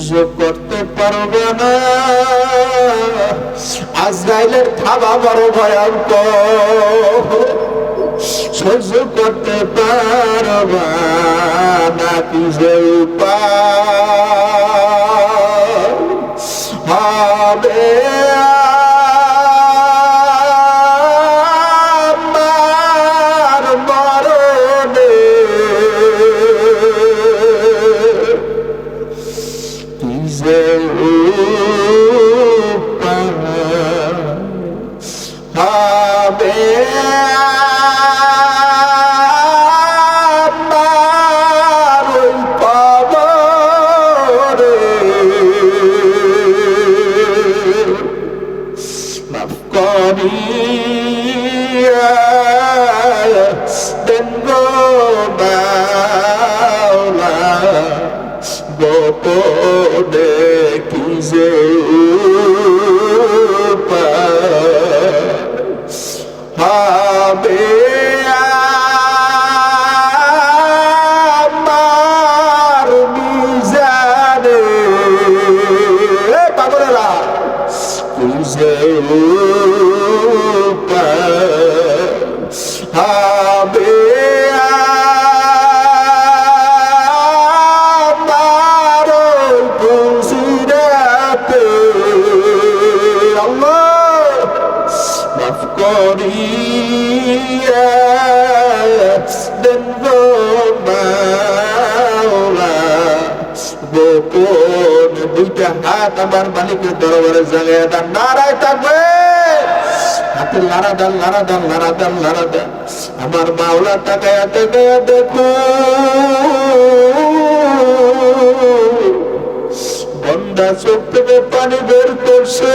সহ্য করতে পারবে না। আজরাইলের থাবা বড় ভয়ঙ্কর। সহ্য করতে পারবা না, কি যে উপায়। মাফ করিয়া দেন গো মাওলা গোপন দুইটা হাত আমার মালিকের দরবারে জায়গায় দেন। নারায় থাকবে। হাতে লারা দেন লারা দেন লারা দেন লারা দেন। আমার মাওলা তাকায় তাকায় দেখো বন্দা চোখ থেকে পানি বের করছে।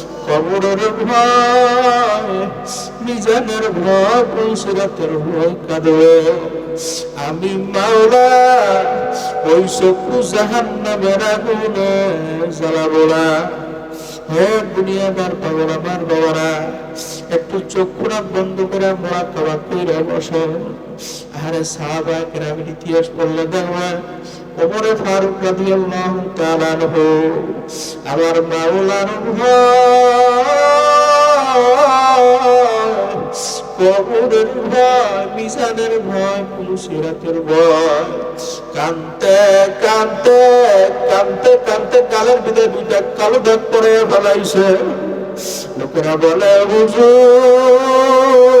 কবরের ভয়, মিজানের ভয় পৌঁছরাতের ভয় কাঁদবে আমি মাওলা, ওই চক্ষু জাহান্নামের আগুনে জ্বালাবো না হে দুনিয়াদার পাগল আমার বাবারা, একটু চক্ষুরা বন্ধ করে মোড়া খাওয়া কইরা বসে আরে সাহাবা কেরামের ইতিহাস পড়লে দেখবা ওমরে ফারুক রাদিয়াল্লাহু তাআলা আনহু, আমার মাওলার ভয় কবরের ভয় মিজানের ভয় পুলুসিরাতের ভয়। কানতে কানতে কানতে কানতে ভিতরে দুইটা কালো দাগ পরে ফেলাইছে। লোকেরা বলে, হুজুর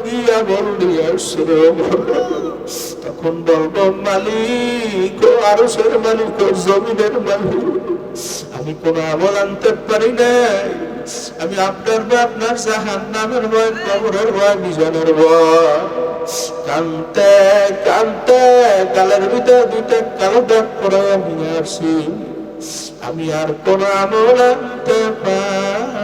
আমল নিয়ে আসছিল তখন বলব, মালিক ও আরসের মালিক ও জমিনের মালিক, আমি কোন আমল আনতে পারি না আমি আপনার ভয়, আপনার জাহান নামের ভয়, কবরের ভয়, বিজনের ভয়। কানতে কানতে কালের ভিতরে দুইটা কালো দাগ করে আমি আসি। আমি আর কোন আমল আনতে পারি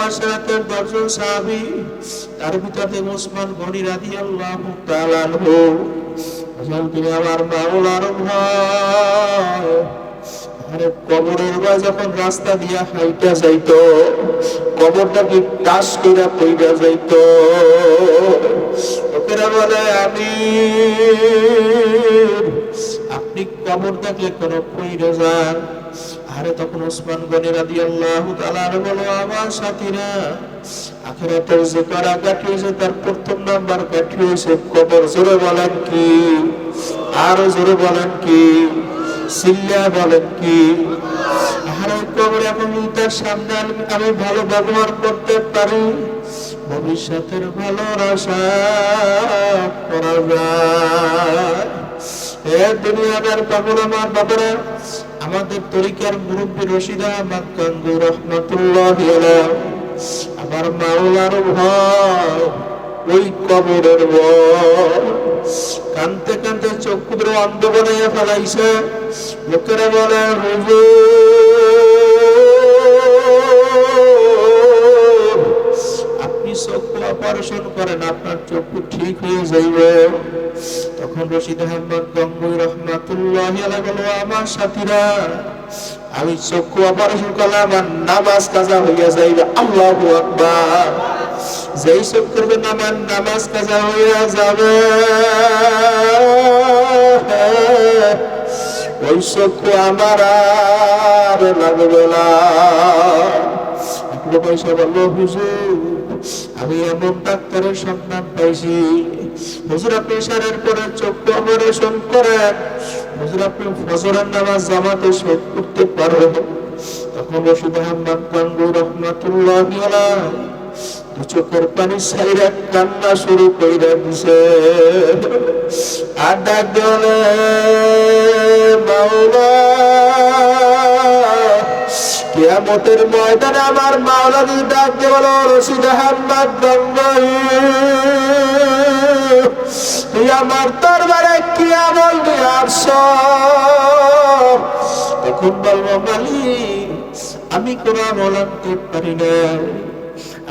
মুবাশশারাতের দর্শন সাহাবী, তার ভিতরে ওসমান গনি রাদিয়াল্লাহু তাআলা আনহু। আসল তিনি আমার মাওলার আরে কবরের বা যখন রাস্তা দিয়া হাইটা যাইতো, কবরটা কি টাস কইরা কইরা যাইতো? লোকেরা বলে আমি আপনি কবর দেখলে কোন কইরা যান। আরে তখন ওসমান গনি রাদিয়াল্লাহু তাআলা বলো আমার সাথীরা, আখিরাতের যে কারা কাটিয়েছে তার প্রথম নাম্বার কাঠি কাটিয়েছে কবর। জোরে বলেন কি? আরও জোরে বলেন কি? সিল্লা বলেন কি? আরে কবর এখন তার সামনে আমি- ভালো ব্যবহার করতে পারি। ভবিষ্যতের ভালোর আশা করা যায়। এ দুনিয়াদার পাগল আমার বাবারা আমাদের তরিকার মুরব্বী রশিদা মাকান্দু রহমতুল্লাহ আমার মাওলার ভয়, ওই কবরের ভয়। কানতে কানতে চক্ষুদ্র অন্ধ ফেলাইছে। লোকেরা বলে, হুজুর অপারেশন করেন, আপনার চক্ষু ঠিক হয়ে যাইবে। তখন রশিদ আহমদ গঙ্গুই রহমাতুল্লাহ বলল, আমার সাথীরা, আমি চক্ষু অপারেশন করলে আমার নামাজ কাজা হইয়া যাইবে। আল্লাহু আকবার। যেই সব করবেন আমার নামাজ কাজা হইয়া যাবে, ওই চক্ষু আমার আর লাগবে না। পয়সা বলল, হুজুর আমি এমন ডাক্তারের সন্ধান পাইছি। হুজুর, আপনি সারের অপারেশন হুজুর, আপনি ফজরের নামাজ জামাতে শোধ করতে তখন রশিদ আহমদ চোখের পানি সাইরা কান্না শুরু কইরা দিছে। ডাক দিলে মাওলা কিয়ামতের ময়দানে আমার মাওলা দিয়ে দিয়ে বলো, রশিদ আহমদ গঙ্গাই তুই আমার দরবারে কি আমল নিয়ে আসছ তখন বলব মালিক আমি কোন আমল আনতে পারি না।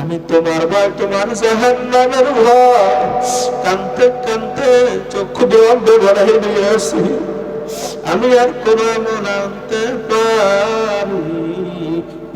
আমি তোমার ভয়, তোমার জাহান নামের ভয়। কানতে কানতে চক্ষু বন্ধ নিয়ে আসি আমি আর কোন আমল আনতে পারি।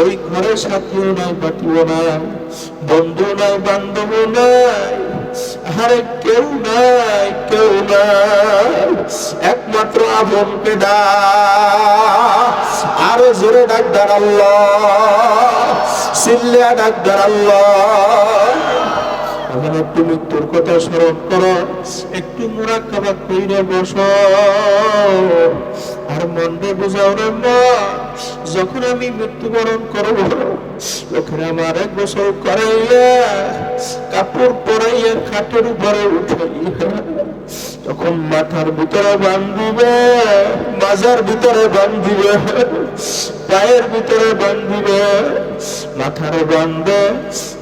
ওই ঘরে সাথীও নাই পাঠিও নাই, বন্ধু নাই বান্ধব নাই, আরে কেউ নাই কেউ নাই, একমাত্র আপন পেদা আরও জোরে ডাক আল্লাহ সিল্লিয়া ডাক আল্লাহ। এখন একটু মৃত্যুর কথা স্মরণ করো। একটু মোরাক্কাবা কইরে বস। আর মনরে বুঝাও রে যখন আমি মৃত্যুবরণ করব লোকের আমার এক গোসল করাইয়া কাপড় পরাইয়া খাটের উপরে উঠাইয়া তখন মাথার ভিতরে বান্ধিবে মাজার ভিতরে বান্ধিবে পায়ের ভিতরে বান্ধিবে মাথার বান্ধে বোঝা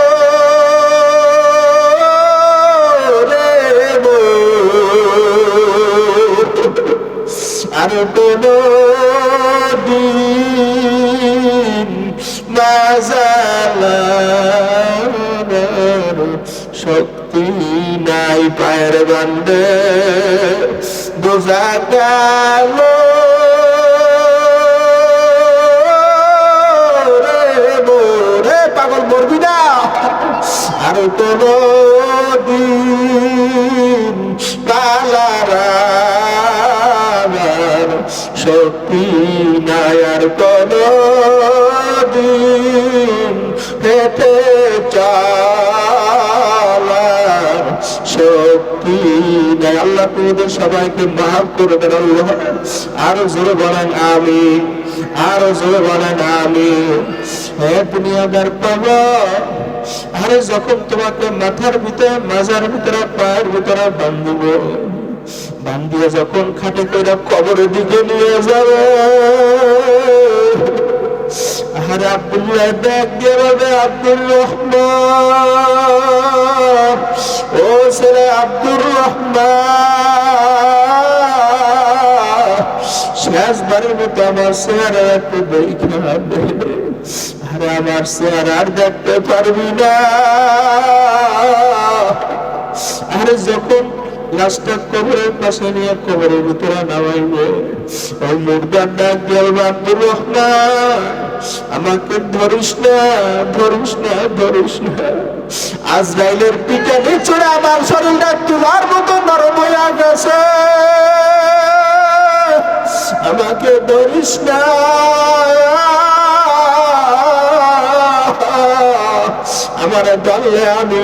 আর কোন দিন মাজালার শক্তি নাই পায়ের বান্ধে বোঝা গেল পাগল মরবি না। আর কোন দিন পালার শক্তি নাই আর কোন দিন হেঁটে চালার শক্তি নাই আল্লাহ তোমাদের সবাইকে মাফ করে দেন আল্লাহ। আরও জোরে বলেন আমি আরও জোরে বলেন আমি হে দুনিয়াদার পাবা আরে যখন তোমাকে মাথার ভিতরে, মাজার ভিতরে, পায়ের ভিতরে বান্ধিব বান্ধিয়ে যখন খাটে করে কবরের দিকে নিয়ে যাবে আরে আব্দুল্লাহ দেখ দিয়ে বলবে আব্দুর রহমান। ও ছেলে আব্দুর রহমান। শেষবারের মতো আমার চেহারা একটু দেখা দে আরে আমার চেহারা আর দেখতে পারবি না। আরে যখন লাশটা কবরের পাশে নিয়ে কবরের ভিতরে নামাইবে। ওই মুর্দার ডাক দিয়ে আব্দুর রহমান আমাকে ধরিস না ধরিস না ধরিস না। আজরাইলের পিঠে নিচড়ে আমার শরীরটা তুলার মতো নরম হয়ে গেছে। আমাকে ধরিস না। আমার দলে আমি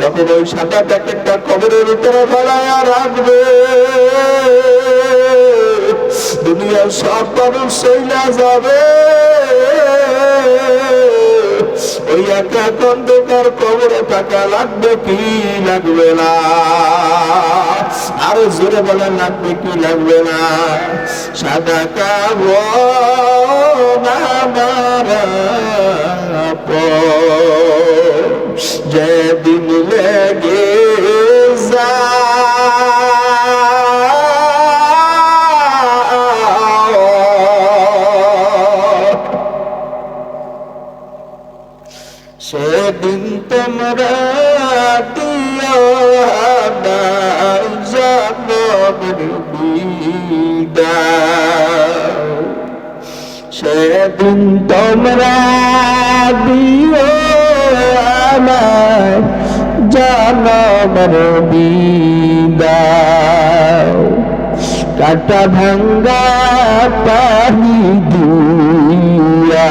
যখন ওই সাদা প্যাকেটটা কবরের ভিতরে ফেলায় রাখবে, দুনিয়ার সব মানুষ সইলা যাবে। ওই একটা একা অন্ধকার কবরে টাকা লাগবে কি লাগবে না? আরও জোরে বলে লাগবে কি লাগবে না? সাদা কাবো যে দিন লেগে যায় সেদিন তোমরা দিও আমার জনমের বিদায়। কাটা ভাঙ্গা পানি দিয়া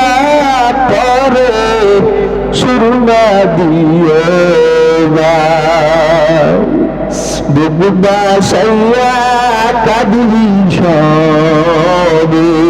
সুরমা দিয়ে বুবুবা সাইয়া কাদি সবে।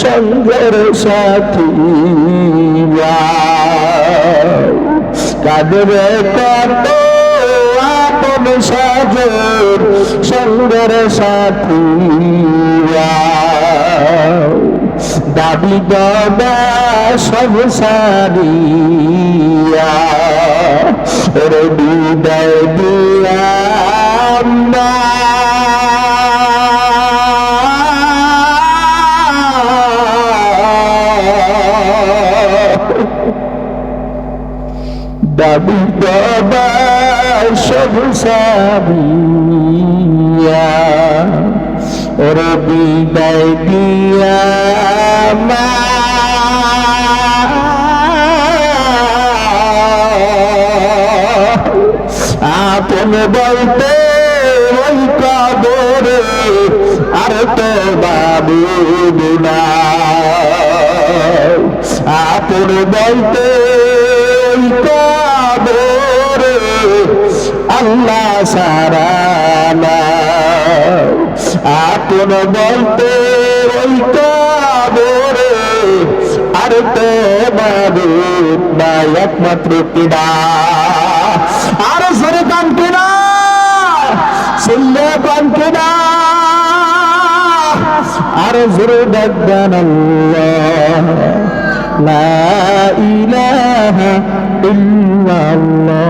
সঙ্গের সাথী কাঁদবে কত আপন সজন সঙ্গের সাথী দাবি দাদা সব সারিয়া ওরে বিদায় দিয়া দাবি বাবার সব সাবিয়া ওরে বিদায় দিয়া মা। আপন বলতে ওই কবরে আর তো বাবু না আপন বলতে আল্লাহ সারা আপন বলতে ওই কবরে আর তো মাবুদ নাই একমাত্র কিনা আর সরে কান কিনা শুনলে কান কিনা আর জোরে ডাকবেন আল্লাহ লা ইলাহা ইল্লাল্লাহ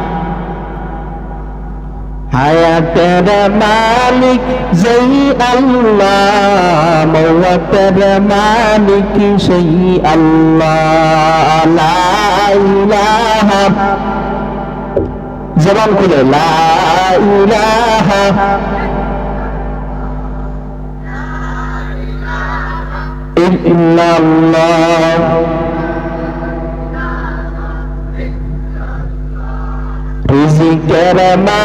হায়াতের মালিক যেই আল্লাহ মৌতের মালিক সেই আল্লাহ। জবান খুলে লা ইল্লাল্লাহ। রিজিকের মা